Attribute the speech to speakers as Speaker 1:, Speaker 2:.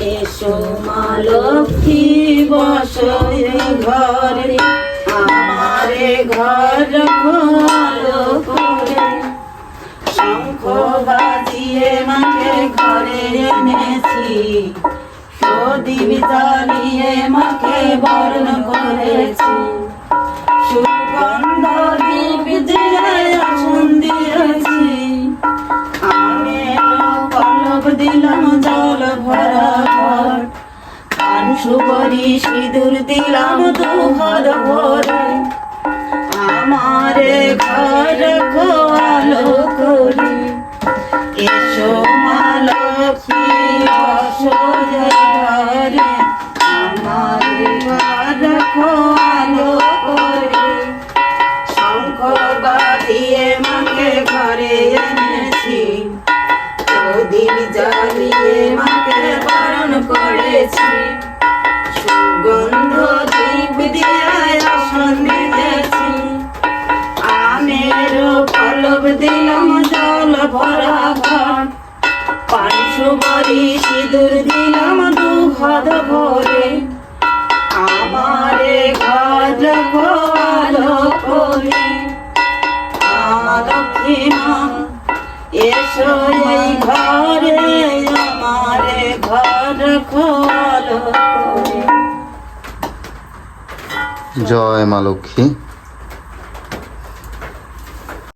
Speaker 1: এসো মা লক্ষ্মী, বসো ঘরে। আমারে ঘর ভালো করে। শঙ্খ বাজিয়ে মাকে ঘরে এনেছি। প্রদীপ জ্বালিয়ে মাকে বরণ কান সুবরি সিঁদুর দিলাম দুহার ভরে। আমারে ঘর গোয়ালো করি। এসো লক্ষ্মী বাজিয়ে মাকে ঘরে দিলাম জল ভরা ঘর। পান সুবরি সিঁদুর দিলাম দু হাত ভরে। আমারে ঘর ভালো করি। লক্ষ্মী মা, এসো এই ঘরে, আমারে ঘর করে।
Speaker 2: জয় মা লক্ষ্মী।